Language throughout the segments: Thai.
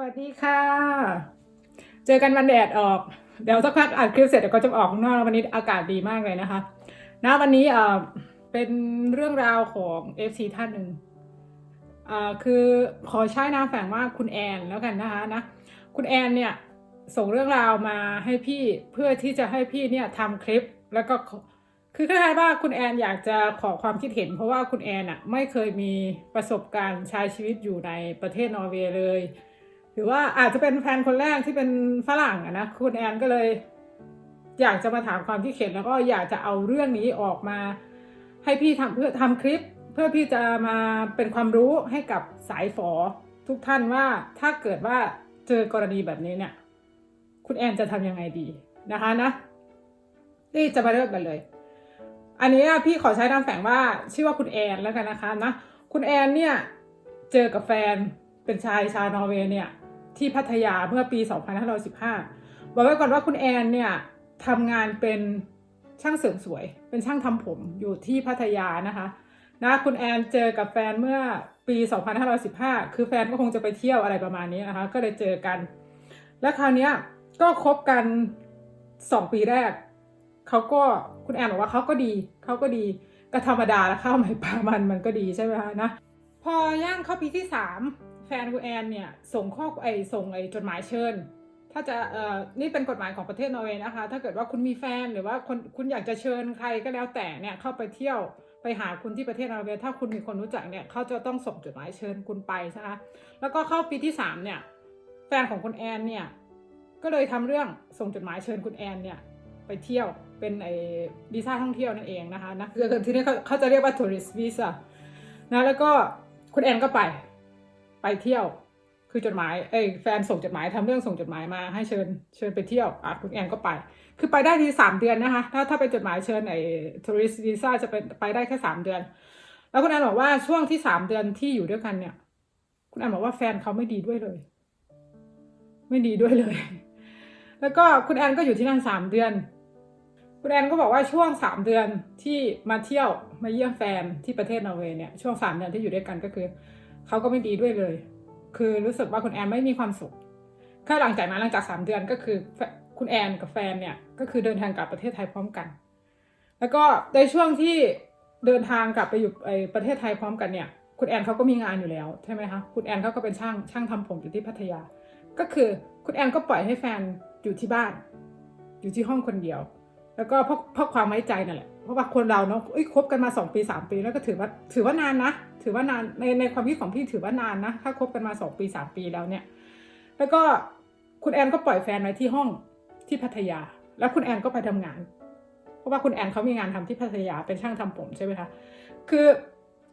วัสดีค่ะ เจอกันวันแดดออก เดี๋ยวสักพักอัดคลิปเสร็จเดี๋ยวก็จะออกข้างนอกแล้ววันนี้อากาศดีมากเลยนะคะนะวันนี้เอ่อเป็นเรื่องราวของ FC ท่านหนึ่งอ่อคือขอใช้นามแฝงว่าคุณแอนแล้วกันนะคะนะ คุณแอนเนี่ยส่งเรื่องราวมาให้พี่เพื่อที่จะให้พี่เนี่ยทำคลิปแล้วก็คือคล้ายๆว่าคุณแอนอยากจะขอความคิดเห็น เพราะว่าคุณแอนอะไม่เคยมีประสบการณ์ใช้ชีวิตอยู่ในประเทศนอร์เวย์เลย รือว่าอาจจะเป็นแฟนคนแรกที่เป็นฝรั่งอะนะคุณแอนก็เลย อยากจะมาถามความคิดเห็นแล้วก็อยากจะเอาเรื่องนี้ออกมา ให้พี่ทำเพื่อทำคลิป เพื่อพี่จะมาเป็นความรู้ให้กับสายฝอทุกท่านว่าถ้าเกิดว่าเจอกรณีแบบนี้เนี่ย คุณแอนจะทำยังไงดีนะคะนะนี่จะมาเริ่มกันเลย อันนี้พี่ขอใช้นามแฝงว่าชื่อว่าคุณแอนแล้วกันนะคะนะคุณแอนเนี่ยเจอกับแฟนเป็นชายชาวนอร์เวย์เนี่ย ที่พัทยาเมื่อปี 2515 บอกไว้ก่อนว่าคุณแอนเนี่ยทำงานเป็นช่างเสริมสวย เป็นช่างทำผมอยู่ที่พัทยานะคะนะคุณแอนเจอกับแฟนเมื่อปี 2515 คือแฟนก็คงจะไปเที่ยวอะไรประมาณนี้นะคะ ก็เลยเจอกัน แล้วคราวนี้ก็คบกันสองปีแรก เขาก็คุณแอนบอกว่าเขาก็ดี เขาก็ดี ก็ธรรมดาแล้วข้าวใหม่ปลามันมันก็ดีใช่ไหมคะนะ พอย่างเข้าปีที่สาม แฟนคุณแอนเนี่ยส่งข้อไอส่งไอจดหมายเชิญ ถ้าจะเอ่อนี่เป็นกฎหมายของประเทศนอร์เวย์นะคะ ถ้าเกิดว่าคุณมีแฟนหรือว่าคนคุณอยากจะเชิญใครก็แล้วแต่เนี่ยเข้าไปเที่ยวไปหาคุณที่ประเทศนอร์เวย์ถ้าคุณมีคนรู้จักเนี่ยเขาจะต้องส่งจดหมายเชิญคุณไปใช่ไหมแล้วก็เข้าปีที่สามเนี่ยแฟนของคุณแอนเนี่ยก็เลยทำเรื่องส่งจดหมายเชิญคุณแอนเนี่ยไปเที่ยวเป็นไอ้วีซ่าท่องเที่ยวนั่นเองนะคะนะคือที่นี่เขาเขาจะเรียกว่า tourist visa นะแล้วก็คุณแอนก็ไป ไปเที่ยว คือจดหมาย เอ้ยแฟนส่งจดหมายทำเรื่องส่งจดหมายมาให้เชิญเชิญไปเที่ยวอะคุณแอนก็ไป คือไปได้ทีสามเดือนนะคะ ถ้าถ้าเป็นจดหมายเชิญไอ้ tourist visa จะเป็นไปได้แค่สามเดือน แล้วคุณแอนบอกว่าช่วงที่สามเดือนที่อยู่ด้วยกันเนี่ย คุณแอนบอกว่าแฟนเขาไม่ดีด้วยเลย ไม่ดีด้วยเลย แล้วก็คุณแอนก็อยู่ที่นั่นสามเดือนคุณแอนก็บอกว่าช่วงสามเดือนที่มาเที่ยวมาเยี่ยมแฟนที่ประเทศนอร์เวย์เนี่ยช่วงสามเดือนที่อยู่ด้วยกันก็คือ เขาก็ไม่ดีด้วยเลย คือรู้สึกว่าคุณแอนไม่มีความสุขแค่หลังจากนั้นหลังจากสามเดือนก็คือคุณแอนกับแฟนเนี่ยก็คือเดินทางกลับประเทศไทยพร้อมกัน แล้วก็ในช่วงที่เดินทางกลับไปอยู่ไอประเทศไทยพร้อมกันเนี่ยคุณแอนเขาก็มีงานอยู่แล้วใช่ไหมคะคุณแอนเขาก็เป็นช่างช่างทำผมอยู่ที่พัทยา ก็คือคุณแอนก็ปล่อยให้แฟนอยู่ที่บ้าน อยู่ที่ห้องคนเดียว แล้วก็เพราะเพราะความไว้ใจนั่นแหละ เพราะว่าคนเราเนาะเอ้ยคบกันมาสองปีสามปีแล้วก็ถือว่าถือว่านานนะ ถือว่านานในในความคิดของพี่ถือว่านานนะ ถ้าคบกันมาสองปีสามปีแล้วเนี่ย แล้วก็คุณแอนก็ปล่อยแฟนไว้ที่ห้องที่พัทยา แล้วคุณแอนก็ไปทำงาน เพราะว่าคุณแอนเขามีงานทำที่พัทยาเป็นช่างทำผมใช่ไหมคะ คือ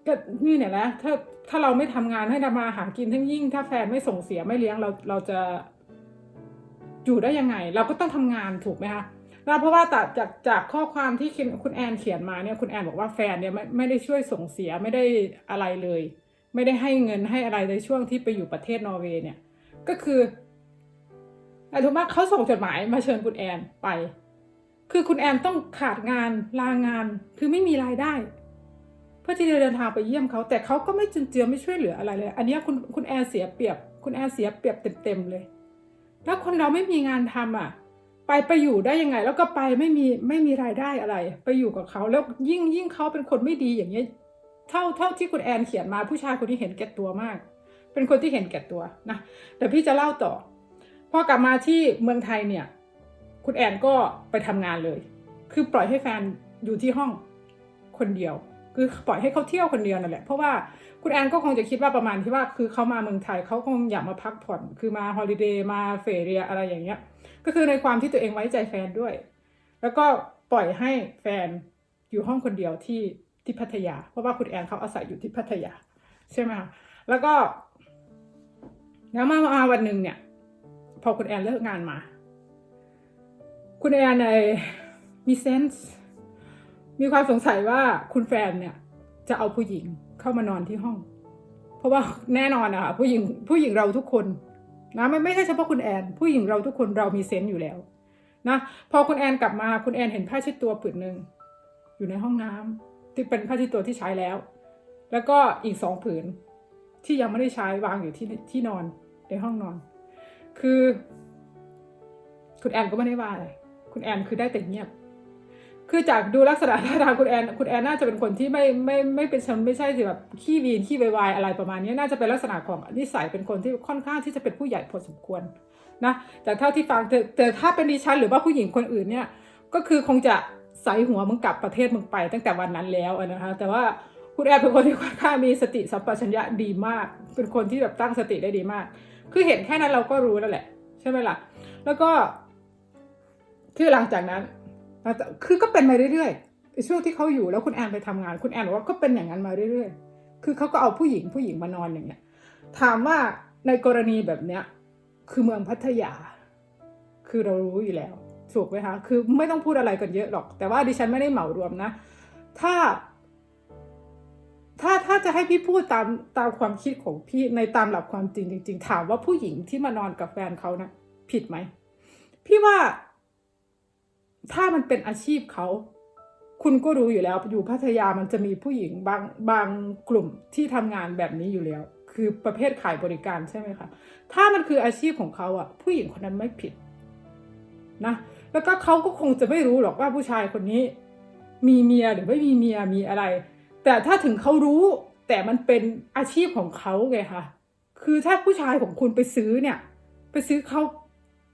ก็นี่เนี่ยแหละถ้าถ้าเราไม่ทำงานให้ทำมาหากินทั้งยิ่ง ถ้าแฟนไม่ส่งเสียไม่เลี้ยงเราเราจะอยู่ได้ยังไง เราก็ต้องทำงานถูกไหมคะ แล้วเพราะว่าจากจากจากข้อความที่คุณแอนเขียนมาเนี่ยคุณแอนบอกว่าแฟนเนี่ยไม่ไม่ได้ช่วยส่งเสียไม่ได้อะไรเลย ไม่ได้ให้เงินให้อะไรในช่วงที่ไปอยู่ประเทศนอร์เวย์เนี่ย ก็คือแต่ถูกไหมเขาส่งจดหมายมาเชิญคุณแอนไป คือคุณแอนต้องขาดงานลางานคือไม่มีรายได้ เพื่อที่จะเดินทางไปเยี่ยมเขาแต่เขาก็ไม่จุนเจือไม่ช่วยเหลืออะไรเลย อันนี้คุณคุณแอนเสียเปรียบ คุณแอนเสียเปรียบเต็มๆเลย แล้วคนเราไม่มีงานทำอะ ไปไปอยู่ได้ยังไง แล้วก็ไปไม่มีไม่มีรายได้อะไร ไปอยู่กับเขาแล้วยิ่งยิ่งเขาเป็นคนไม่ดีอย่างเงี้ยเท่าเท่าที่คุณแอนเขียนมาผู้ชายคนที่เห็นแก่ตัวมาก เป็นคนที่เห็นแก่ตัวนะแต่พี่จะเล่าต่อพอกลับมาที่เมืองไทยเนี่ย คุณแอนก็ไปทำงานเลย คือปล่อยให้แฟนอยู่ที่ห้องคนเดียว คือปล่อยให้เขาเที่ยวคนเดียวนั่นแหละเพราะว่าคุณแอนก็คงจะคิดว่าประมาณที่ว่าคือเขามาเมืองไทยเขาคงอยากมาพักผ่อน คือมาฮอลิเดย์มาเฟรียอะไรอย่างเงี้ย ก็คือในความที่ตัวเองไว้ใจแฟนด้วย แล้วก็ปล่อยให้แฟนอยู่ห้องคนเดียวที่ที่พัทยา เพราะว่าคุณแอนเขาอาศัยอยู่ที่พัทยา ใช่ไหมคะแล้วก็ แล้วมามาวันหนึ่งเนี่ย พอคุณแอนเลิกงานมา คุณแอนในมีเซนส์มีความสงสัยว่าคุณแฟนเนี่ย จะเอาผู้หญิงเข้ามานอนที่ห้อง เพราะว่าแน่นอนอะค่ะผู้หญิงผู้หญิงเราทุกคน นะไม่ไม่ใช่เฉพาะคุณแอนผู้หญิงเราทุกคนเรามีเซนต์อยู่แล้วนะพอคุณแอนกลับมาคุณแอนเห็นผ้าเช็ดตัวผืนหนึ่งอยู่ในห้องน้ำที่เป็นผ้าเช็ดตัวที่ใช้แล้ว แล้วก็อีกสองผืน ที่ยังไม่ได้ใช้วางอยู่ที่ที่นอนในห้องนอน คือ คุณแอนก็ไม่ได้ว่าอะไรคุณแอนคือได้แต่เงียบ คือจากดูลักษณะท่าทางคุณแอนคุณแอนน่าจะเป็นคนที่ไม่ไม่ไม่เป็นชนไม่ใช่สิแบบขี้วีนขี้วายอะไรประมาณนี้น่าจะเป็นลักษณะของนิสัยเป็นคนที่ค่อนข้างที่จะเป็นผู้ใหญ่พอสมควรนะแต่เท่าที่ฟังแต่แต่ถ้าเป็นดิฉันหรือว่าผู้หญิงคนอื่นเนี่ยก็คือคงจะใส่หัวมึงกลับประเทศมึงไป ตั้งแต่วันนั้นแล้วนะคะแต่ว่าคุณแอนเป็นคนที่ค่อนข้างมีสติสัมปชัญญะดีมาก เป็นคนที่แบบตั้งสติได้ดีมาก คือเห็นแค่นั้นเราก็รู้แล้วแหละ ใช่ไหมล่ะ แล้วก็คือหลังจากนั้น คือก็เป็นมาเรื่อยๆช่วงที่เขาอยู่แล้วคุณแอนไปทำงาน คุณแอนบอกว่าก็เป็นอย่างนั้นมาเรื่อยๆ คือเขาก็เอาผู้หญิงผู้หญิงมานอนอย่างเงี้ย ถามว่าในกรณีแบบเนี้ยคือเมืองพัทยา คือเรารู้อยู่แล้ว ถูกไหมคะ คือไม่ต้องพูดอะไรกันเยอะหรอก แต่ว่าดิฉันไม่ได้เหมารวมนะ ถ้า ถ้าถ้าจะให้พี่พูดตามตามความคิดของพี่ในตามหลักความจริงจริง ๆ ถามว่าผู้หญิงที่มานอนกับแฟนเขานะผิดไหม พี่ว่า ถ้ามันเป็นอาชีพเขาคุณก็รู้อยู่แล้วอยู่พัทยามันจะมีผู้หญิงบางบางกลุ่มที่ทำงานแบบนี้อยู่แล้ว คือประเภทขายบริการใช่ไหมคะถ้ามันคืออาชีพของเขาอะผู้หญิงคนนั้นไม่ผิดนะแล้วก็เขาก็คงจะไม่รู้หรอกว่าผู้ชายคนนี้ มีเมียหรือไม่มีเมียมีอะไร แต่ถ้าถึงเขารู้แต่มันเป็นอาชีพของเขาไงคะคือถ้าผู้ชายของคุณไปซื้อเนี่ย ไปซื้อเขา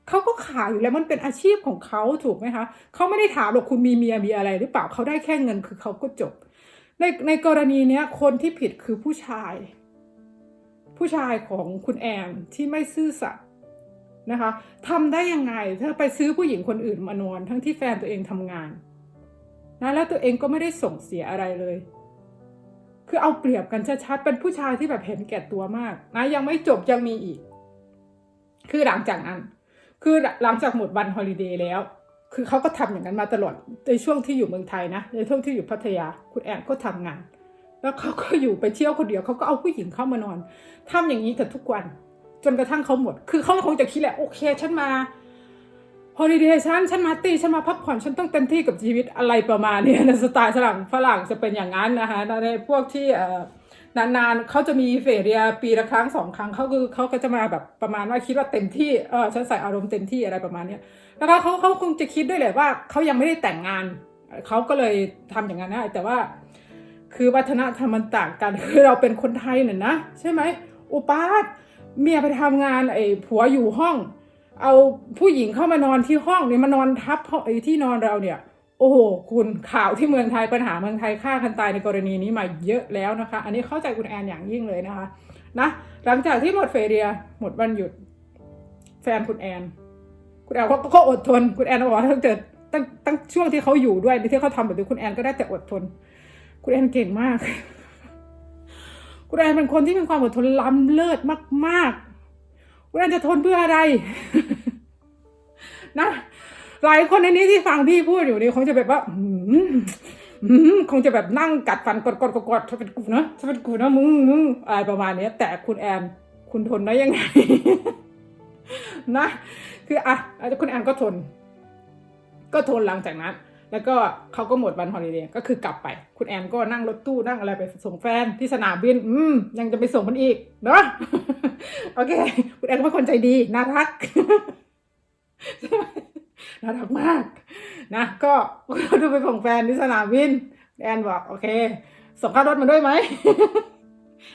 เขาก็ขายอยู่แล้วมันเป็นอาชีพของเขาถูกไหมคะเขาไม่ได้ถามหรอกคุณมีเมียมีอะไร หรือเปล่าเขาได้แค่เงินคือเขาก็จบ ในในกรณีเนี้ยคนที่ผิดคือผู้ชาย ผู้ชายของคุณแอนที่ไม่ซื่อสัตย์นะคะทำได้ยังไงถ้าไปซื้อผู้หญิงคนอื่นมานอนทั้งที่แฟนตัวเองทำงานนะแล้วตัวเองก็ไม่ได้ส่งเสียอะไรเลย คือเอาเปรียบกันชัดๆเป็นผู้ชายที่แบบเห็นแก่ตัวมากนะยังไม่จบยังมีอีก คือหลังจากนั้น คือหลังจากหมดวันฮอลิเดย์แล้ว คือเขาก็ทำอย่างนั้นมาตลอดในช่วงที่อยู่เมืองไทยนะในช่วงที่อยู่พัทยาคุณแอนก็ทำงาน แล้วเขาก็อยู่ไปเที่ยวคนเดียวเขาก็เอาผู้หญิงเข้ามานอนทำอย่างนี้กับทุกวัน จนกระทั่งเขาหมด คือเขาคงจะคิดแหละโอเคฉันมาฮอลิเดย์ฉันฉันมาตีฉันมาพักผ่อนฉันต้องเต็มที่กับชีวิตอะไรประมาณนี้ยในสไตล์ฝรั่งฝรั่งจะเป็นอย่างนั้นนะคะในพวกที่เอ่อ นานๆเขาจะมีเฟเรียปีละครั้งสองครั้งเขาคือเขาก็จะมาแบบประมาณว่าคิดว่าเต็มที่เออฉันใส่อารมณ์เต็มที่อะไรประมาณเนี้ยแล้วก็เขาเขาคงจะคิดด้วยแหละว่าเขายังไม่ได้แต่งงานเขาก็เลยทำอย่างนั้นนะแต่ว่า คือวัฒนธรรมมันต่างกันคือเราเป็นคนไทยเนี่ยนะใช่ไหมอุปาทเมียไปทำงานไอ้ผัวอยู่ห้อง เอาผู้หญิงเข้ามานอนที่ห้องเนี่ยมานอนทับไอ้ที่นอนเราเนี่ย โอ้โห คุณข่าวที่เมืองไทยปัญหาเมืองไทยฆ่ากันตายในกรณีนี้มาเยอะแล้วนะคะ อันนี้เข้าใจคุณแอนอย่างยิ่งเลยนะคะนะหลังจากที่หมดเฟเรียหมดวันหยุด แฟนคุณแอน คุณแอนก็ก็อดทน คุณแอนบอกว่าตั้งแต่ตั้งตั้งช่วงที่เขาอยู่ด้วยที่เขาทำแบบนี้คุณแอนก็ได้แต่อดทน คุณแอนเก่งมาก คุณแอนเป็นคนที่มีความอดทนล้ำเลิศมาก ๆ คุณแอนจะทนเพื่ออะไร นะ หลายคนในนี้ที่ฟังพี่พูดอยู่นี่คงจะแบบว่าอืมอืมคงจะแบบนั่งกัดฟันกดกดกดกดถ้าเป็นกูนะถ้าเป็นกูนะมึงมึงอะไรประมาณนี้แต่คุณแอนคุณทนได้ยังไงนะคืออะคุณแอนก็ทน ก็ทนหลังจากนั้น แล้วก็เขาก็หมดวันฮอลิเดย์ก็คือกลับไป คุณแอนก็นั่งรถตู้นั่งอะไรไปส่งแฟนที่สนามบิน อืม ยังจะไปส่งมันอีก เนาะโอเค คุณแอนก็เป็นคนใจดี น่ารักใช่ไหม น่ารักมากนะก็เราดูไปส่งแฟนที่สนามบิน แอนบอกโอเค ส่งค่ารถมันด้วยไหม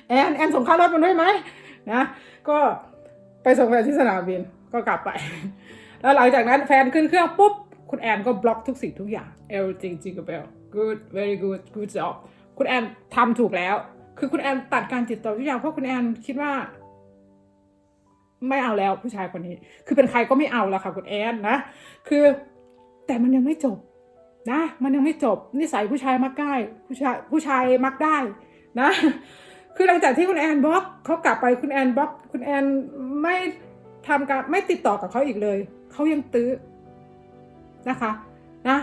แอนแอนส่งค่ารถมันด้วยไหมนะก็ไปส่งแฟนที่สนามบินก็กลับไป แล้วหลังจากนั้นแฟนขึ้นเครื่องปุ๊บ คุณแอนก็บล็อกทุกสิ่งทุกอย่าง everything Jigabell good very good good job คุณแอนทำถูกแล้ว คือคุณแอนตัดการติดต่อทุกอย่างเพราะคุณแอนคิดว่า ไม่เอาแล้วผู้ชายคนนี้ คือเป็นใครก็ไม่เอาแล้วค่ะคุณแอนนะ คือแต่มันยังไม่จบนะ มันยังไม่จบนิสัยผู้ชายมักได้ผู้ชายผู้ชายมักได้นะ คือหลังจากที่คุณแอนบล็อกเขากลับไปคุณแอนบล็อก คุณแอนไม่ทำการไม่ติดต่อกับเขาอีกเลย เขายังตื้อนะคะนะ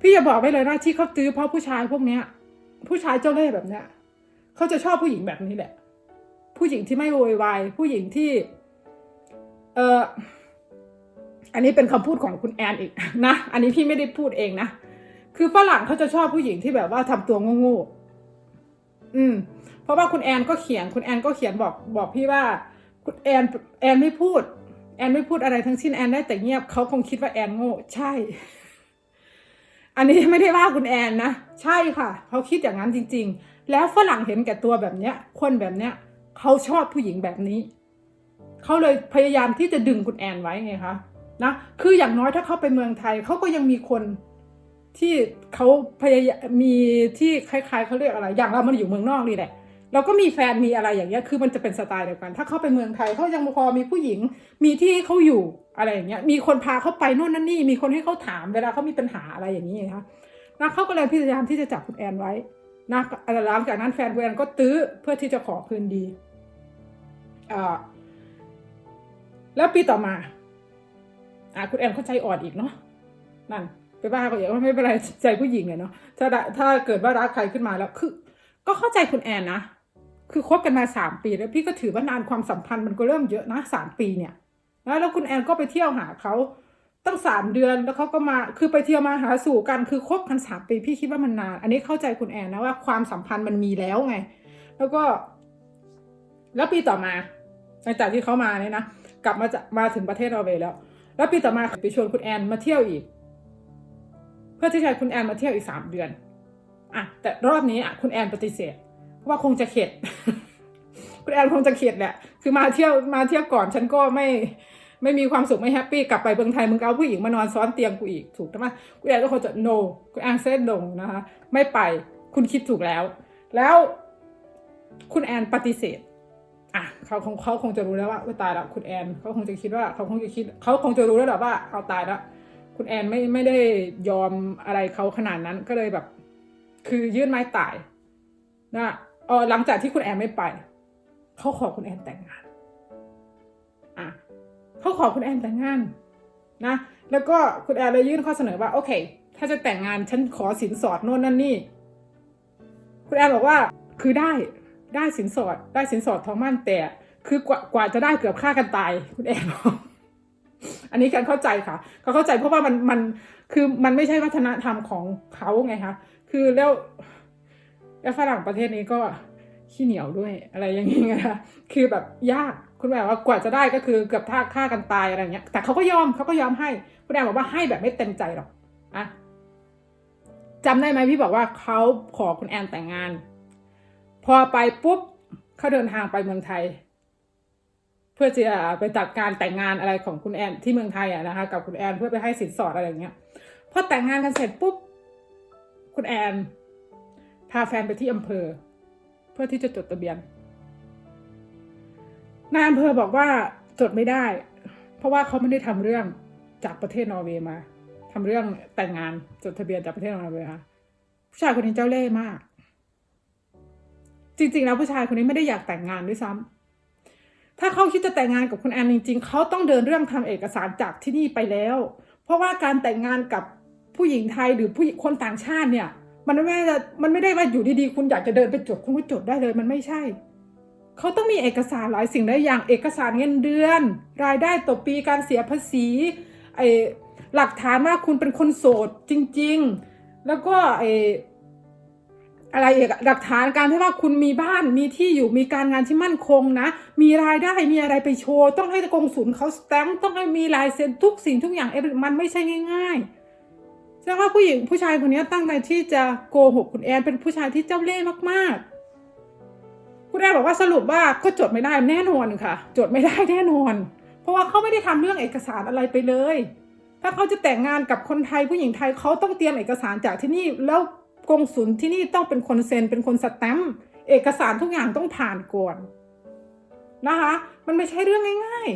พี่อย่าบอกไว้เลยนะที่เขาตื้อเพราะผู้ชายพวกเนี้ย ผู้ชายเจ้าเล่ห์แบบเนี้ยเขาจะชอบผู้หญิงแบบนี้แหละ ผู้หญิงที่ไม่โวยวายผู้หญิงที่ เอออันนี้เป็นคำพูดของคุณแอนอีกนะ อันนี้พี่ไม่ได้พูดเองนะ คือฝรั่งเขาจะชอบผู้หญิงที่แบบว่าทำตัวโง่ๆอืม เพราะว่าคุณแอนก็เขียน คุณแอนก็เขียนบอกบอกพี่ว่า คุณแอนแอนไม่พูด แอนไม่พูดอะไรทั้งสิ้นแอนได้แต่เงียบเขาคงคิดว่าแอนโง่ใช่ อันนี้ไม่ได้ว่าคุณแอนนะ ใช่ค่ะ เขาคิดอย่างนั้นจริง ๆ แล้วฝรั่งเห็นแก่ตัวแบบเนี้ย คนแบบเนี้ยเขาชอบผู้หญิงแบบนี้ เขาเลยพยายามที่จะดึงคุณแอนไว้ไงคะนะคืออย่างน้อยถ้าเขาไปเมืองไทยเขาก็ยังมีคนที่เขาพยายามมีที่คล้ายๆเขาเรียกอะไร อย่างเรามันอยู่เมืองนอกนี่แหละเราก็มีแฟนมีอะไรอย่างเงี้ยคือมันจะเป็นสไตล์เดียวกัน ถ้าเขาไปเมืองไทยเขายังพอมีผู้หญิงมีที่ให้เขาอยู่อะไรอย่างเงี้ยมีคนพาเขาไปโน่นนั่นนี่มีคนให้เขาถามเวลาเขามีปัญหาอะไรอย่างนี้นะคะนะเขาก็เลยพยายามที่จะจับคุณแอนไว้นะหลังจากนั้นแฟนคุณแอนก็ตื้อเพื่อที่จะขอคืนดีอ่า แล้วปีต่อมา อ่าคุณแอนเขาใจอ่อนอีกเนาะนั่นไปบ้าเขาอย่างว่าไม่เป็นไรใจผู้หญิงเนี่ยเนาะถ้าถ้าเกิดว่ารักใครขึ้นมาแล้วคือ ก็เข้าใจคุณแอนนะคือคบกันมาสามปีแล้วพี่ก็ถือว่านานความสัมพันธ์มันก็เริ่มเยอะนะสามปีเนี่ยนะแล้วคุณแอนก็ไปเที่ยวหาเขาตั้งสามเดือนแล้วเขาก็มาคือไปเที่ยวมาหาสู่กันคือคบกันสามปีพี่คิดว่ามันนาน อันนี้เข้าใจคุณแอนนะว่าความสัมพันธ์มันมีแล้วไง แล้วก็ แล้วปีต่อมาหลังจากที่เขามาเนี่ยนะ กลับมาจะมาถึงประเทศนอร์เวย์แล้ว แล้วปีต่อมาไปชวนคุณแอนมาเที่ยวอีก เพื่อที่จะคุณแอนมาเที่ยวอีกสามเดือนอะแต่รอบนี้อะคุณแอนปฏิเสธว่าคงจะเข็ด คุณแอนคงจะเข็ดแหละคือมาเที่ยวมาเที่ยวก่อนฉันก็ไม่ไม่มีความสุขไม่แฮปปี้กลับไปเมืองไทยมึงก็เอาผู้หญิงมานอนซ้อนเตียงกูอีกถูกไหมคุณแอนก็คงจะ no คุณแอนเซนลงนะคะไม่ไปคุณคิดถูกแล้ว แล้วคุณแอนปฏิเสธ เขาคงเขาคงจะรู้แล้วว่าตายแล้วคุณแอนเขาคงจะคิดว่าเขาคงจะคิดเขาคงจะรู้แล้วแหละว่าเอาตายแล้วคุณแอนไม่ไม่ได้ยอมอะไรเขาขนาดนั้นก็เลยแบบ คือยื่นไม้ตายนะเออหลังจากที่คุณแอนไม่ไปเขาขอคุณแอนแต่งงานอะเขาขอคุณแอนแต่งงานนะแล้วก็คุณแอนเลยยื่นข้อเสนอว่าโอเค ถ้าจะแต่งงานฉันขอสินสอดโน่นนั่นนี่ คุณแอนบอกว่าคือได้ ได้สินสอด ได้สินสอดทองมั่นแต่ คือกว่ากว่าจะได้เกือบฆ่ากันตายคุณแอนบอกอันนี้การเข้าใจค่ะเขาเข้าใจเพราะว่ามันมันคือมันไม่ใช่วัฒนธรรมของเขาไงคะคือแล้วแล้วฝรั่งประเทศนี้ก็ขี้เหนียวด้วยอะไรอย่างเงี้ยนะคะคือแบบยากคุณแม่ว่ากว่าจะได้ก็คือเกือบท่าฆ่ากันตายอะไรเงี้ย แต่เขาก็ยอมเขาก็ยอมให้คุณแม่บอกว่าให้แบบไม่เต็มใจหรอกอะจำได้ไหมพี่บอกว่าเขาขอคุณแอนแต่งงาน พอไปปุ๊บเขาเดินทางไปเมืองไทย เพื่อจะไปจัดการแต่งงานอะไรของคุณแอนที่เมืองไทยอะนะคะ กับคุณแอนเพื่อไปให้สินสอดอะไรอย่างเงี้ยพอแต่งงานกันเสร็จปุ๊บคุณแอนพาแฟนไปที่อำเภอ เพื่อที่จะจดทะเบียนนายอำเภอบอกว่าจดไม่ได้ เพราะว่าเขาไม่ได้ทำเรื่องจากประเทศนอร์เวย์มาทำเรื่องแต่งงานจดทะเบียนจากประเทศนอร์เวย์ค่ะผู้ชายคนนี้เจ้าเล่ห์มาก จริง ๆ แล้วผู้ชายคนนี้ไม่ได้อยากแต่งงานด้วยซ้ำถ้าเขาคิดจะแต่งงานกับคุณแอนจริง ๆ เขาต้องเดินเรื่องทำเอกสารจากที่นี่ไปแล้ว เพราะว่าการแต่งงานกับผู้หญิงไทยหรือผู้คนต่างชาติเนี่ย มันไม่ได้มันไม่ได้ว่าอยู่ดีๆ คุณอยากจะเดินไปจดคุณก็จดได้เลยมันไม่ใช่ เขาต้องมีเอกสารหลายสิ่งหลายอย่างเอกสารเงินเดือน รายได้ต่อปีการเสียภาษีไอหลักฐานว่าคุณเป็นคนโสดจริง ๆ แล้วก็ไอ อะไรอีกหลักฐานการที่ว่าคุณมีบ้านมีที่อยู่มีการงานที่มั่นคงนะ มีรายได้มีอะไรไปโชว์ต้องให้กองสุลเขาสแตมป์ต้องให้มีลายเซ็นทุกสิ่งทุกอย่างเอมันไม่ใช่ง่ายๆแสดงว่าผู้หญิงผู้ชายคนนี้ตั้งใจที่จะโกหกคุณแอนเป็นผู้ชายที่เจ้าเล่ห์มากๆ คุณแอนบอกว่าสรุปว่าก็จดไม่ได้แน่นอนค่ะ จดไม่ได้แน่นอน เพราะว่าเขาไม่ได้ทำเรื่องเอกสารอะไรไปเลย ถ้าเขาจะแต่งงานกับคนไทยผู้หญิงไทยเขาต้องเตรียมเอกสารจากที่นี่แล้ว กงสุลที่นี่ต้องเป็นคนเซ็นเป็นคนสแตมป์เอกสารทุกอย่างต้องผ่านก่อนนะคะ มันไม่ใช่เรื่องง่าย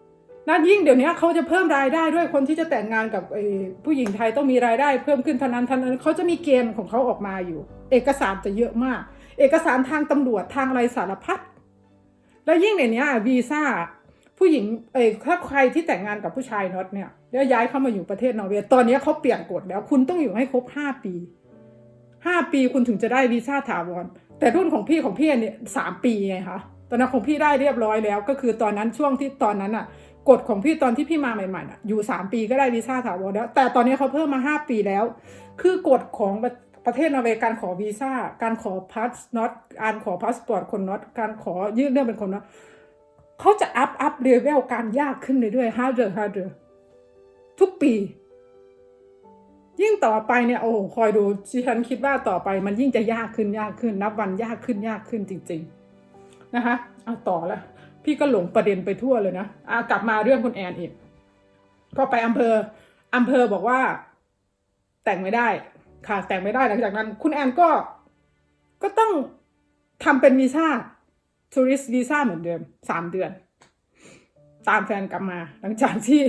ๆนะยิ่งเดี๋ยวนี้เขาจะเพิ่มรายได้ด้วยคนที่จะแต่งงานกับผู้หญิงไทยต้องมีรายได้เพิ่มขึ้นเท่านั้นเท่านั้นเขาจะมีเกณฑ์ของเขาออกมาอยู่ เอกสารจะเยอะมาก เอกสารทางตำรวจทางอะไรสารพัดแล้วยิ่งเดี๋ยวนี้วีซ่าผู้หญิงเอ้ถ้าใครที่แต่งงานกับผู้ชายน็อตเนี่ยแล้วย้ายเข้ามาอยู่ประเทศนอร์เวย์ตอนนี้เขาเปลี่ยนกฎแล้ว คุณต้องอยู่ให้ครบห้าปี ห้าปีคุณถึงจะได้วีซ่าถาวร แต่รุ่นของพี่ของพี่เนี่ยสามปีไงคะตอนนั้นของพี่ได้เรียบร้อยแล้ว ก็คือตอนนั้นช่วงที่ตอนนั้นอะกฎของพี่ตอนที่พี่มาใหม่ๆอะอยู่สามปีก็ได้วีซ่าถาวรแล้ว แต่ตอนนี้เขาเพิ่มมาห้าปีแล้ว คือกฎของประเทศนอร์เวย์การขอวีซ่า การขอพาสน็อตการขอพาสปอร์ตคนน็อตการขอยื่นเรื่องเป็นคนน็อตเขาจะอัพอัพเลเวลการยากขึ้นเรื่อยๆ harder harder ทุกปี ยิ่งต่อไปเนี่ยโอ้โหคอยดูที่ฉันคิดว่าต่อไปมันยิ่งจะยากขึ้นยากขึ้น นับวันยากขึ้นยากขึ้นจริง ๆนะคะเอาต่อละพี่ก็หลงประเด็นไปทั่วเลยนะอะกลับมาเรื่องคุณแอนอีกก็ไปอำเภออำเภอบอกว่า แต่งไม่ได้ค่ะแต่งไม่ได้หลังจากนั้น คุณแอนก็ก็ต้องทำเป็นวีซ่าทัวริสต์วีซ่าเหมือนเดิมสามเดือน ตามแฟนกลับมาหลังจากที่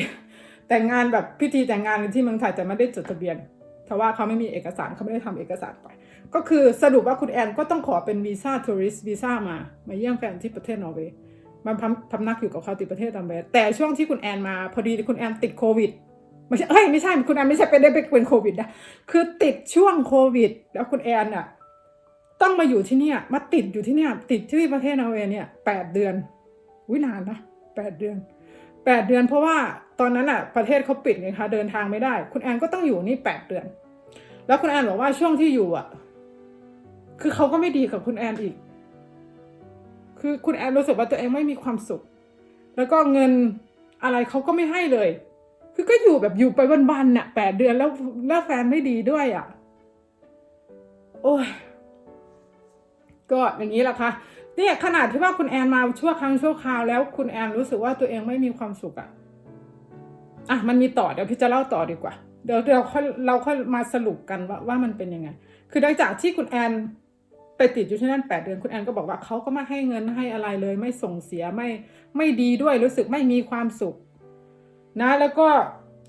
แต่งงานแบบพิธีแต่งงานที่เมืองไทยแต่ไม่ได้จดทะเบียนเพราะว่าเขาไม่มีเอกสารเขาไม่ได้ทำเอกสารไป ก็คือสรุปว่าคุณแอนก็ต้องขอเป็นวีซ่าทัวริสต์วีซ่ามา มาเยี่ยมแฟนที่ประเทศนอร์เวย์มันพำพำนักอยู่กับเขาติดประเทศนอร์เวย์แต่ช่วงที่คุณแอนมาพอดีคุณแอนติดโควิดไม่ใช่เอ้ยไม่ใช่คุณแอนไม่ใช่เป็นได้เป็นโควิดนะคือติดช่วงโควิด แล้วคุณแอนอะต้องมาอยู่ที่เนี่ยมาติดอยู่ที่เนี่ยติดที่ประเทศนอร์เวย์เนี่ยแปดเดือนวินานนะแปดเดือน แปดเดือนเพราะว่าตอนนั้นอะประเทศเขาปิดไงคะเดินทางไม่ได้ คุณแอนก็ต้องอยู่นี่แปดเดือน แล้วคุณแอนบอกว่าช่วงที่อยู่อะคือเขาก็ไม่ดีกับคุณแอนอีก คือคุณแอนรู้สึกว่าตัวเองไม่มีความสุข แล้วก็เงินอะไรเขาก็ไม่ให้เลย คือก็อยู่แบบอยู่ไปวันๆน่ะแปดเดือนแล้วแล้วแฟนไม่ดีด้วยอะ โอ้ย ก็อย่างนี้แหละค่ะ เนี่ยขนาดที่ว่าคุณแอนมาชั่วครั้งชั่วคราวแล้วคุณแอนรู้สึกว่าตัวเองไม่มีความสุขอะอะมันมีต่อเดี๋ยวพี่จะเล่าต่อดีกว่า เดี๋ยวเราค่อยเราค่อยมาสรุปกันว่าว่ามันเป็นยังไง คือหลังจากที่คุณแอนไปติดอยู่ที่นั่นแปดเดือนคุณแอนก็บอกว่าเขาก็ไม่ให้เงินให้อะไรเลย ไม่ส่งเสียไม่ไม่ดีด้วยรู้สึกไม่มีความสุข นะ แล้วก็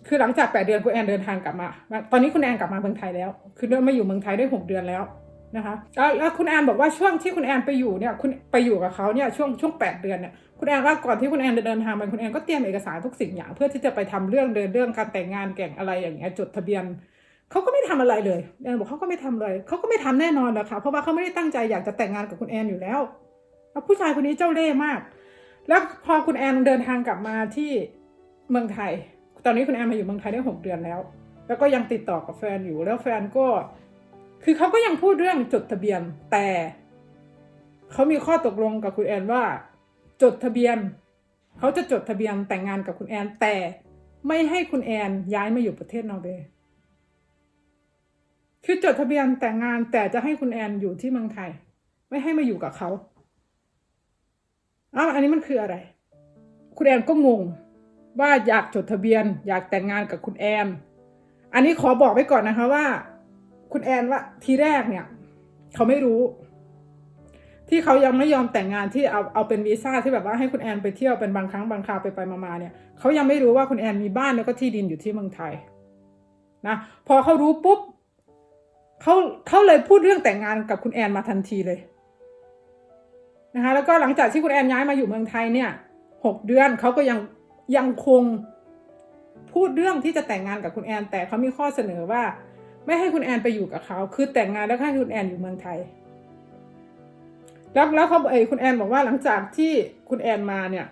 คือหลังจากแปดเดือนคุณแอนเดินทางกลับมา ตอนนี้คุณแอนกลับมาเมืองไทยแล้ว คือเดินมาอยู่เมืองไทยได้หกเดือนแล้ว นะคะแล้วแล้วคุณแอนบอกว่าช่วงที่คุณแอนไปอยู่เนี่ยคุณไปอยู่กับเขาเนี่ยช่วงช่วงแปดเดือนเนี่ยคุณแอนว่าก่อนที่คุณแอนจะเดินทางไปคุณแอนก็เตรียมเอกสารทุกสิ่งอย่าง เพื่อที่จะไปทำเรื่องเดินเรื่องการแต่งงานแก่งอะไรอย่างเงี้ยจดทะเบียนเขาก็ไม่ทำอะไรเลยแอนบอกเขาก็ไม่ทำเลยเขาก็ไม่ทำแน่นอนแหละคะเพราะว่าเขาไม่ได้ตั้งใจอยากจะแต่งงานกับคุณแอนอยู่แล้วแล้วผู้ชายคนนี้เจ้าเล่ห์มาก แล้วพอคุณแอนเดินทางกลับมาที่เมืองไทย ตอนนี้คุณแอนมาอยู่เมืองไทยได้หกเดือนแล้ว แล้วก็ยังติดต่อกับแฟนอยู่แล้วแฟนก็ คือเขาก็ยังพูดเรื่องจดทะเบียน แต่เขามีข้อตกลงกับคุณแอนว่า จดทะเบียนเขาจะจดทะเบียนแต่งงานกับคุณแอน แต่ไม่ให้คุณแอนย้ายมาอยู่ประเทศนอร์เวย์คือจดทะเบียนแต่งงานแต่จะให้คุณแอนอยู่ที่เมืองไทย ไม่ให้มาอยู่กับเขาอ้าวอันนี้มันคืออะไร คุณแอนก็งงว่าอยากจดทะเบียน อยากแต่งงานกับคุณแอน อันนี้ขอบอกไว้ก่อนนะคะว่า คุณแอนว่าทีแรกเนี่ย เขาไม่รู้ ที่เขายังไม่ยอมแต่งงานที่เอาเอาเป็นวีซ่าที่แบบว่าให้คุณแอนไปเที่ยวเป็นบางครั้งบางคราวไปไปมาๆเนี่ยเขายังไม่รู้ว่าคุณแอนมีบ้านแล้วก็ที่ดินอยู่ที่เมืองไทยนะพอเขารู้ปุ๊บเขาเขาเลยพูดเรื่องแต่งงานกับคุณแอนมาทันทีเลยนะคะแล้วก็หลังจากที่คุณแอนย้ายมาอยู่เมืองไทยเนี่ยหกเดือนเขาก็ยังยังคงพูดเรื่องที่จะแต่งงานกับคุณแอน แต่เขามีข้อเสนอว่า ไม่ให้คุณแอนไปอยู่กับเขา คือแต่งงานแล้วให้คุณแอนอยู่เมืองไทย แล้วแล้วเขาเอยคุณแอนบอกว่าหลังจากที่คุณแอนมาเนี่ย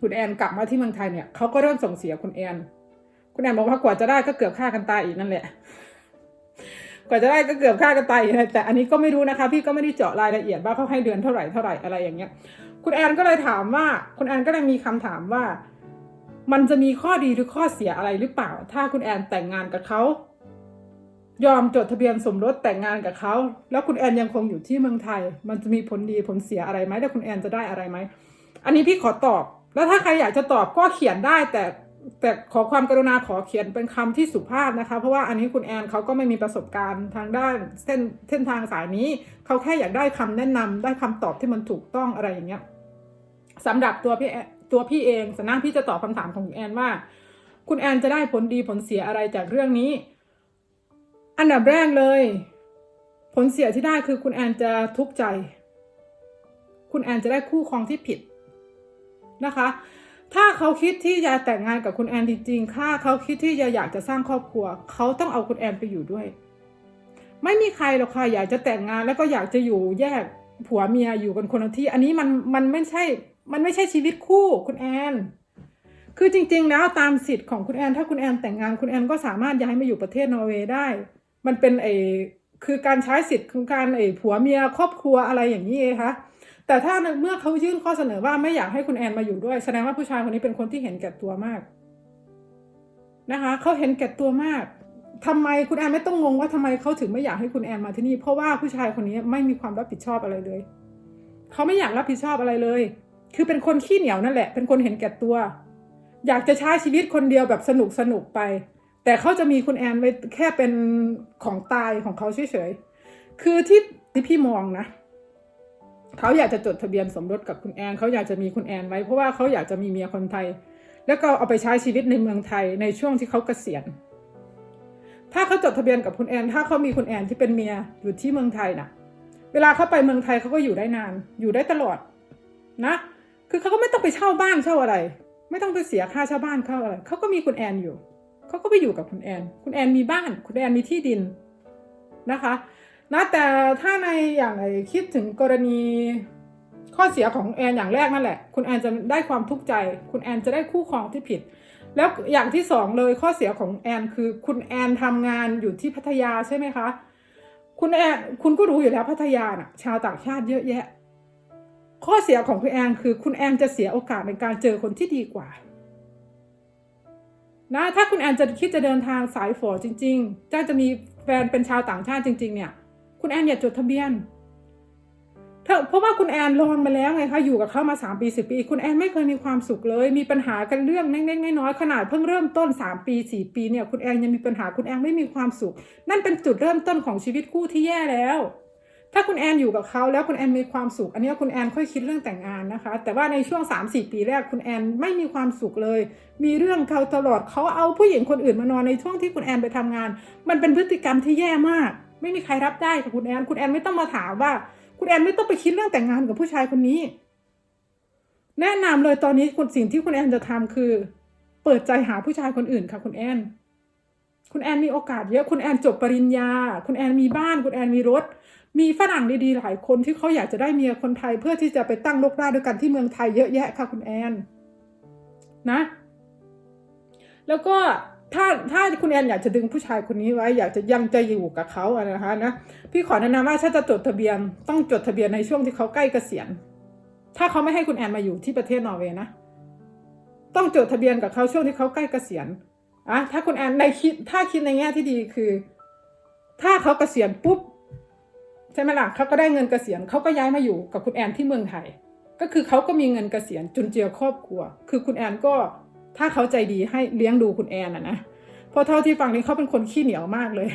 คุณแอนกลับมาที่เมืองไทยเนี่ยเขาก็เริ่มส่งเสียคุณแอน คุณแอนบอกว่ากว่าจะได้ก็เกือบฆ่ากันตายอีกนั่นแหละ กว่าจะได้ก็เกือบฆ่ากันตายอีกแต่อันนี้ก็ไม่รู้นะคะ พี่ก็ไม่ได้เจาะรายละเอียดว่าเขาให้เดือนเท่าไหร่เท่าไหร่อะไรอย่างเงี้ย คุณแอนก็เลยถามว่า คุณแอนก็เลยมีคำถามว่า มันจะมีข้อดีหรือข้อเสียอะไรหรือเปล่า ถ้าคุณแอนแต่งงานกับเขา ยอมจดทะเบียนสมรสแต่งงานกับเขา แล้วคุณแอนยังคงอยู่ที่เมืองไทย มันจะมีผลดีผลเสียอะไรไหมแล้วคุณแอนจะได้อะไรไหม อันนี้พี่ขอตอบ แล้วถ้าใครอยากจะตอบก็เขียนได้แต่แต่ขอความกรุณาขอเขียนเป็นคำที่สุภาพนะคะ เพราะว่าอันนี้คุณแอนเขาก็ไม่มีประสบการณ์ทางด้านเส้นเส้นทางสายนี้ เขาแค่อยากได้คำแนะนำได้คำตอบที่มันถูกต้องอะไรอย่างเงี้ยสำหรับตัวพี่ตัวพี่เองสนะพี่จะตอบคำถามของคุณแอนว่า คุณแอนจะได้ผลดีผลเสียอะไรจากเรื่องนี้ อันดับแรกเลย ผลเสียที่ได้คือคุณแอนจะทุกข์ใจ คุณแอนจะได้คู่ครองที่ผิดนะคะ ถ้าเขาคิดที่จะแต่งงานกับคุณแอนจริงๆถ้าเขาคิดที่จะอยากจะสร้างครอบครัว เขาต้องเอาคุณแอนไปอยู่ด้วย ไม่มีใครหรอกค่ะอยากจะแต่งงานแล้วก็อยากจะอยู่แยกผัวเมียอยู่กันคนละที่ อันนี้มันมันไม่ใช่ มันไม่ใช่ชีวิตคู่คุณแอนคือจริงๆ แล้วตามสิทธิ์ของคุณแอน ถ้าคุณแอนแต่งงานคุณแอนก็สามารถย้ายมาอยู่ประเทศนอร์เวย์ได้ มันเป็นไอคือการใช้สิทธิ์ของการไอผัวเมียครอบครัวอะไรอย่างนี้เองคะแต่ถ้าเมื่อเขายื่นข้อเสนอว่าไม่อยากให้คุณแอนมาอยู่ด้วย แสดงว่าผู้ชายคนนี้เป็นคนที่เห็นแก่ตัวมากนะคะเขาเห็นแก่ตัวมากทำไมคุณแอนไม่ต้องงงว่าทำไมเขาถึงไม่อยากให้คุณแอนมาที่นี่ เพราะว่าผู้ชายคนนี้ไม่มีความรับผิดชอบอะไรเลย เขาไม่อยากรับผิดชอบอะไรเลย คือเป็นคนขี้เหนียวนั่นแหละ เป็นคนเห็นแก่ตัว อยากจะใช้ชีวิตคนเดียวแบบสนุกสนุกไป แต่เขาจะมีคุณแอนไว้แค่เป็นของตายของเขาเฉยๆ คือที่ที่พี่มองนะ เขาอยากจะจดทะเบียนสมรสกับคุณแอน เขาอยากจะมีคุณแอนไว้เพราะว่าเขาอยากจะมีเมียคนไทย แล้วก็เอาไปใช้ชีวิตในเมืองไทยในช่วงที่เขาเกษียณ ถ้าเขาจดทะเบียนกับคุณแอน ถ้าเขามีคุณแอนที่เป็นเมียอยู่ที่เมืองไทยน่ะ เวลาเขาไปเมืองไทยเขาก็อยู่ได้นาน อยู่ได้ตลอดนะ คือเขาก็ไม่ต้องไปเช่าบ้านเช่าอะไร ไม่ต้องไปเสียค่าเช่าบ้านเข้าอะไร เขาก็มีคุณแอนอยู่ เขาก็ไปอยู่กับคุณแอน คุณแอนมีบ้าน คุณแอนมีที่ดินนะคะนะแต่ถ้าในอย่างไรคิดถึงกรณีข้อเสียของแอนอย่างแรกนั่นแหละ คุณแอนจะได้ความทุกข์ใจ คุณแอนจะได้คู่ครองที่ผิด แล้วอย่างที่สองเลยข้อเสียของแอนคือคุณแอนทำงานอยู่ที่พัทยาใช่ไหมคะ คุณแอนคุณก็รู้อยู่แล้วพัทยาน่ะ ชาวต่างชาติเยอะแยะ ข้อเสียของคุณแอนคือคุณแอนจะเสียโอกาสในการเจอคนที่ดีกว่า นะถ้าคุณแอนจะคิดจะเดินทางสายฝอจริงๆจะจะมีแฟนเป็นชาวต่างชาติจริง ๆ เนี่ย คุณแอนอย่าจดทะเบียนเธอเพราะว่าคุณแอนลองมาแล้วไงคะอยู่กับเขามาสามปีสิบปี คุณแอนไม่เคยมีความสุขเลย มีปัญหากันเรื่องเล็กๆน้อยๆขนาดเพิ่งเริ่มต้นสามปีสี่ปีเนี่ยคุณแอนยังมีปัญหาคุณแอนไม่มีความสุข นั่นเป็นจุดเริ่มต้นของชีวิตคู่ที่แย่แล้ว ถ้าคุณแอนอยู่กับเขาแล้วคุณแอนมีความสุข อันนี้คุณแอนค่อยคิดเรื่องแต่งงานนะคะ แต่ว่าในช่วง 3-4 ปีแรกคุณแอนไม่มีความสุขเลย มีเรื่องเขาตลอดเขาเอาผู้หญิงคนอื่นมานอนในช่วงที่คุณแอนไปทำงาน มันเป็นพฤติกรรมที่แย่มาก ไม่มีใครรับได้กับคุณแอนคุณแอนไม่ต้องมาถามว่า คุณแอนไม่ต้องไปคิดเรื่องแต่งงานกับผู้ชายคนนี้ แนะนำเลยตอนนี้คุณสิ่งที่คุณแอนจะทำคือ เปิดใจหาผู้ชายคนอื่นค่ะคุณแอน คุณแอนมีโอกาสเยอะ คุณแอนจบปริญญา คุณแอนมีบ้าน คุณแอนมีรถ มีฝรั่งดีๆ หลายคนที่เขาอยากจะได้เมียคนไทยเพื่อที่จะไปตั้งรกราด้วยกันที่เมืองไทยเยอะแยะค่ะคุณแอน นะ แล้วก็ถ้าถ้าคุณแอนอยากจะดึงผู้ชายคนนี้ไว้ อยากจะยังจะอยู่กับเขาอะนะคะนะพี่ขอแนะนำว่าถ้าจะจดทะเบียนต้องจดทะเบียนในช่วงที่เขาใกล้เกษียณ ถ้าเขาไม่ให้คุณแอนมาอยู่ที่ประเทศนอร์เวย์นะต้องจดทะเบียนกับเขาช่วงที่เขาใกล้เกษียณ อะถ้าคุณแอนในคิดถ้าคิดในแง่ที่ดีคือ ถ้าเขาเกษียณปุ๊บใช่ไหมล่ะเขาก็ได้เงินเกษียณเขาก็ย้ายมาอยู่กับคุณแอนที่เมืองไทย ก็คือเขาก็มีเงินเกษียณจุนเจือครอบครัว คือคุณแอนก็ถ้าเขาใจดีให้เลี้ยงดูคุณแอนอะนะเพราะเท่าที่ฟังนี้เขาเป็นคนขี้เหนียวมากเลย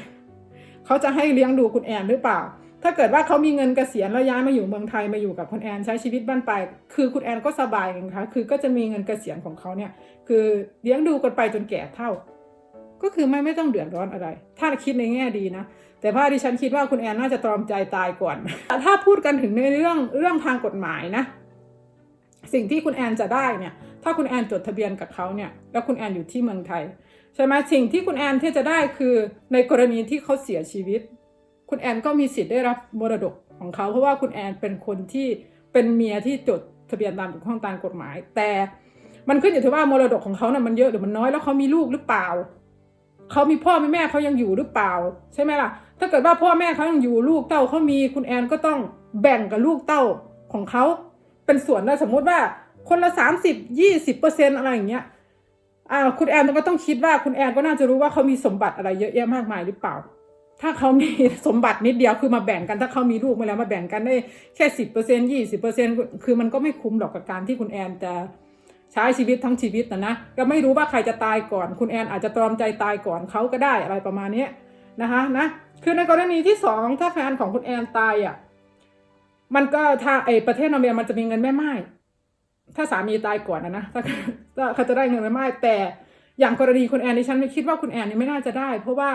เขาจะให้เลี้ยงดูคุณแอนหรือเปล่า ถ้าเกิดว่าเขามีเงินเกษียณแล้วย้ายมาอยู่เมืองไทยมาอยู่กับคุณแอนใช้ชีวิตบ้านปลายคือคุณแอนก็สบายไงคะคือก็จะมีเงินเกษียณของเขาเนี่ยคือเลี้ยงดูกันไปจนแก่เท่า ก็คือไม่ไม่ต้องเดือดร้อนอะไร ถ้าคิดในแง่ดีนะแต่ว่าดิฉันคิดว่าคุณแอนน่าจะตรอมใจตายก่อน ถ้าพูดกันถึงในเรื่องเรื่องทางกฎหมายนะ สิ่งที่คุณแอนจะได้เนี่ยถ้าคุณแอนจดทะเบียนกับเขาเนี่ยแล้วคุณแอนอยู่ที่เมืองไทยใช่ไหมสิ่งที่คุณแอนที่จะได้คือในกรณีที่เขาเสียชีวิต คุณแอนก็มีสิทธิ์ได้รับมรดกของเขา เพราะว่าคุณแอนเป็นคนที่เป็นเมียที่จดทะเบียนตามถูกต้องตามกฎหมาย แต่มันขึ้นอยู่ที่ว่ามรดกของเขาเนี่ยมันเยอะหรือมันน้อยแล้วเขามีลูกหรือเปล่าเขามีพ่อมีแม่เขายังอยู่หรือเปล่า ใช่ไหมล่ะ ถ้าเกิดว่าพ่อแม่เขายังอยู่ลูกเต้าเขามีคุณแอนก็ต้องแบ่งกับลูกเต้าของเขาเป็นส่วนได้สมมุติว่าคนละสามสิบยี่สิบเปอร์เซ็นอะไรอย่างเงี้ยอ่าคุณแอนก็ต้องคิดว่าคุณแอนก็น่าจะรู้ว่าเขามีสมบัติอะไรเยอะแยะมากมายหรือเปล่า ถ้าเขามีสมบัตินิดเดียวคือมาแบ่งกันถ้าเขามีลูกมาแล้วมาแบ่งกันได้แค่สิบเปอร์เซ็นยี่สิบเปอร์เซ็นคือมันก็ไม่คุ้มหรอกกับการที่คุณแอนจะใช้ชีวิตทั้งชีวิตนะนะก็ไม่รู้ว่าใครจะตายก่อน คุณแอนอาจจะตรอมใจตายก่อนเขาก็ได้อะไรประมาณนี้นะคะนะคือในกรณีที่สองถ้าแฟนของคุณแอนตายอะมันก็ถ้าไอประเทศนอร์เวย์มันจะมีเงินแม่ไม้ถ้าสามีตายก่อนนะนะถ้าถ้าเขาจะได้เงินแม่ไม้แต่อย่างกรณีคุณแอนดิฉันไม่คิดว่าคุณแอนนี่ไม่น่าจะได้ เพราะว่า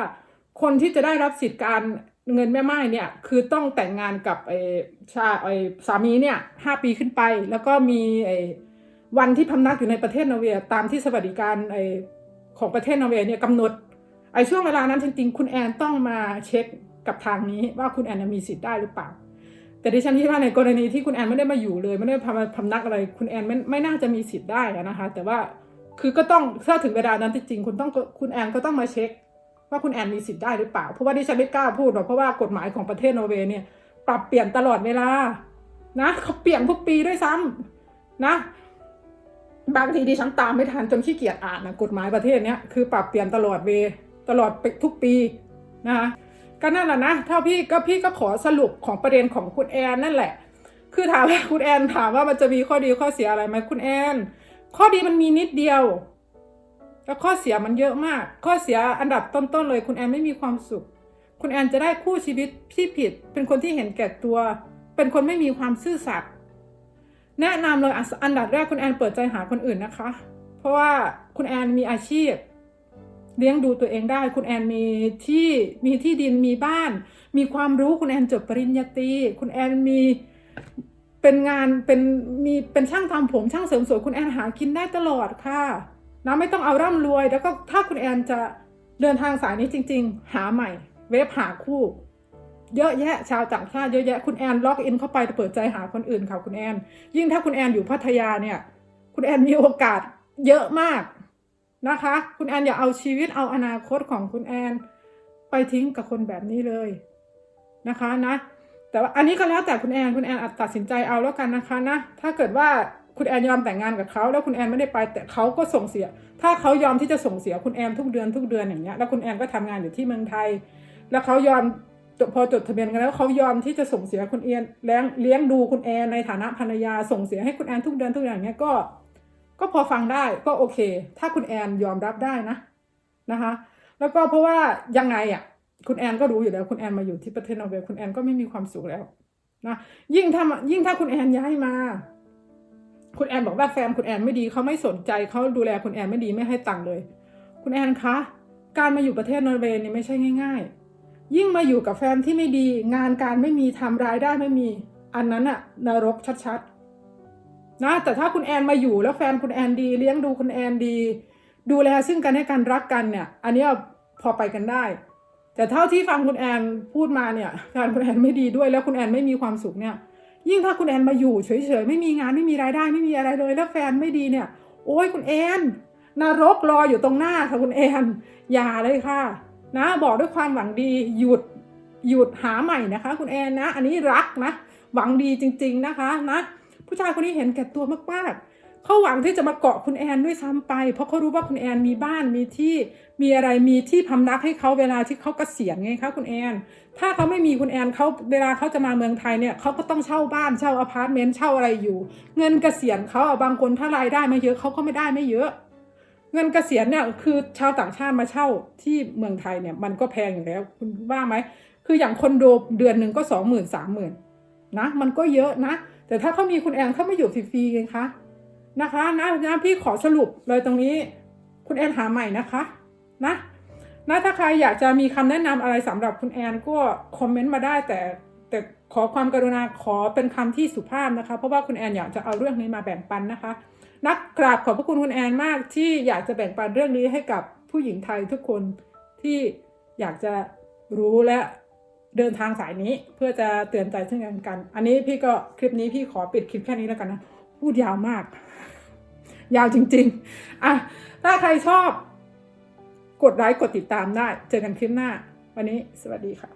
คนที่จะได้รับสิทธิ์การเงินแม่ไม้เนี่ยคือต้องแต่งงานกับไอ้ชาไอ้สามีเนี่ยห้าปีขึ้นไป แล้วก็มีไอ้วันที่พำนักอยู่ในประเทศนอร์เวย์ตามที่สวัสดิการไอ้ของประเทศนอร์เวย์เนี่ยกำหนดไอ้ช่วงเวลานั้นจริงๆ คุณแอนต้องมาเช็คกับทางนี้ว่าคุณแอนมีสิทธิ์ได้หรือเปล่า แต่ดิฉันคิดว่าในกรณีที่คุณแอนไม่ได้มาอยู่เลยไม่ได้พำพำนักอะไร คุณแอนไม่ไม่น่าจะมีสิทธิ์ได้นะคะ แต่ว่าคือก็ต้องถ้าถึงเวลานั้นจริงๆคุณต้องคุณแอนก็ต้องมาเช็ค ว่าคุณแอนมีสิทธิ์ได้หรือเปล่า เพราะว่าดิฉันไม่กล้าพูดหรอกเพราะว่ากฎหมายของประเทศนอร์เวย์เนี่ยปรับเปลี่ยนตลอดเวลานะเขาเปลี่ยนทุกปีด้วยซ้ำนะ บางทีดิฉันตามไม่ทันจนขี้เกียจอ่านนะกฎหมายประเทศเนี้ยคือปรับเปลี่ยนตลอดเวตลอดทุกปีนะคะก็นั่นแหละนะถ้าพี่ก็พี่ก็ขอสรุปของประเด็นของคุณแอนนั่นแหละ คือถามว่าคุณแอนถามว่ามันจะมีข้อดีข้อเสียอะไรไหมคุณแอน ข้อดีมันมีนิดเดียว แล้วข้อเสียมันเยอะมาก ข้อเสียอันดับต้นๆเลย คุณแอนไม่มีความสุข คุณแอนจะได้คู่ชีวิตที่ผิด เป็นคนที่เห็นแก่ตัว เป็นคนไม่มีความซื่อสัตย์แนะนำเลยอะอันดับแรกคุณแอนเปิดใจหาคนอื่นนะคะ เพราะว่าคุณแอนมีอาชีพ เลี้ยงดูตัวเองได้ คุณแอนมีที่มีที่ดินมีบ้าน มีความรู้คุณแอนจบปริญญาตรีคุณแอนมีเป็นงานเป็นมีเป็นช่างทำผมช่างเสริมสวยคุณแอนหากินได้ตลอดค่ะ นะไม่ต้องเอาร่ำรวย แล้วก็ถ้าคุณแอนจะเดินทางสายนี้จริง ๆ หาใหม่ เว็บหาคู่ เยอะแยะชาวต่างชาติเยอะแยะคุณแอนล็อกอินเข้าไปเปิดใจหาคนอื่นค่ะคุณแอน ยิ่งถ้าคุณแอนอยู่พัทยาเนี่ย คุณแอนมีโอกาสเยอะมากนะคะ คุณแอนอย่าเอาชีวิตเอาอนาคตของคุณแอน ไปทิ้งกับคนแบบนี้เลยนะคะนะแต่ว่าอันนี้ก็แล้วแต่คุณแอนคุณแอนอาจตัดสินใจเอาแล้วกันนะคะนะถ้าเกิดว่า คุณแอนยอมแต่งงานกับเขาแล้วคุณแอนไม่ได้ไปแต่เขาก็ส่งเสีย ถ้าเขายอมที่จะส่งเสียคุณแอนทุกเดือนทุกเดือนอย่างเงี้ยแล้วคุณแอนก็ทำงานอยู่ที่เมืองไทย แล้วเขายอมพอจดทะเบียนกันแล้วเขายอมที่จะส่งเสียคุณแอนเลี้ยงเลี้ยงดูคุณแอนในฐานะภรรยาส่งเสียให้คุณแอนทุกเดือนทุกเดือนอย่างเงี้ยก็ ก็พอฟังได้ก็โอเค ถ้าคุณแอนยอมรับได้นะนะคะ แล้วก็เพราะว่ายังไงอะคุณแอนก็รู้อยู่แล้วคุณแอนมาอยู่ที่ประเทศนอร์เวย์คุณแอนก็ไม่มีความสุขแล้วนะยิ่งถ้ายิ่งถ้าคุณแอนย้ายมา คุณแอนบอกว่าแฟนคุณแอนไม่ดีเขาไม่สนใจเขาดูแลคุณแอนไม่ดีไม่ให้ตังค์เลย คุณแอนคะการมาอยู่ประเทศนอร์เวย์นี่ไม่ใช่ง่าย ๆ ยิ่งมาอยู่กับแฟนที่ไม่ดี งานการไม่มีทำรายได้ไม่มี อันนั้นอะนรกชัดๆนะแต่ถ้าคุณแอนมาอยู่แล้วแฟนคุณแอนดี เลี้ยงดูคุณแอนดี ดูแลซึ่งกันให้กันรักกันเนี่ย อันนี้พอไปกันได้ แต่เท่าที่ฟังคุณแอนพูดมาเนี่ยแฟนคุณแอนไม่ดีด้วยแล้วคุณแอนไม่มีความสุขเนี่ย ยิ่งถ้าคุณแอนมาอยู่เฉยๆไม่มีงานไม่มีรายได้ไม่มีอะไรเลยแล้วแฟนไม่ดีเนี่ย โอ้ยคุณแอนนรกรออยู่ตรงหน้าค่ะคุณแอนอย่าเลยค่ะ นะบอกด้วยความหวังดีหยุดหยุดหาใหม่นะคะ คุณแอนนะ อันนี้รักนะหวังดีจริง ๆนะคะนะผู้ชายคนนี้เห็นแก่ตัวมากๆ เขาหวังที่จะมาเกาะคุณแอนด้วยซ้ำไป เพราะเขารู้ว่าคุณแอนมีบ้านมีที่มีอะไรมีที่พำนักให้เขาเวลาที่เขาเกษียณไงคะคุณแอน ถ้าเขาไม่มีคุณแอนเขาเวลาเขาจะมาเมืองไทยเนี่ยเขาก็ต้องเช่าบ้านเช่าอพาร์ตเมนต์เช่าอะไรอยู่ เงินเกษียณเขาบางคนถ้ารายได้ไม่เยอะเขาก็ไม่ได้ไม่เยอะ เงินเกษียณเนี่ยคือชาวต่างชาติมาเช่าที่เมืองไทยเนี่ยมันก็แพงอยู่แล้วคุณว่าไหมคืออย่างคอนโดเดือนหนึ่งก็สองหมื่นสามหมื่นนะมันก็เยอะนะ แต่ถ้าเขามีคุณแอนเขาไม่อยู่ฟรีๆไงคะ นะคะนะนะพี่ขอสรุปเลยตรงนี้ คุณแอนหาใหม่นะคะนะนะถ้าใครอยากจะมีคำแนะนำอะไรสำหรับคุณแอนก็คอมเมนต์มาได้แต่แต่ขอความกรุณาขอเป็นคำที่สุภาพนะคะ เพราะว่าคุณแอนอยากจะเอาเรื่องนี้มาแบ่งปันนะคะ นักกราบขอบพระคุณคุณแอนมากที่อยากจะแบ่งปันเรื่องนี้ให้กับผู้หญิงไทยทุกคนที่อยากจะรู้และเดินทางสายนี้เพื่อจะเตือนใจซึ่งกันกัน อันนี้พี่ก็คลิปนี้พี่ขอปิดคลิปแค่นี้แล้วกันนะ พูดยาวมาก ยาวจริง ๆ อะ ถ้าใครชอบ กดไลค์กดติดตามได้ เจอกันคลิปหน้า วันนี้สวัสดีค่ะ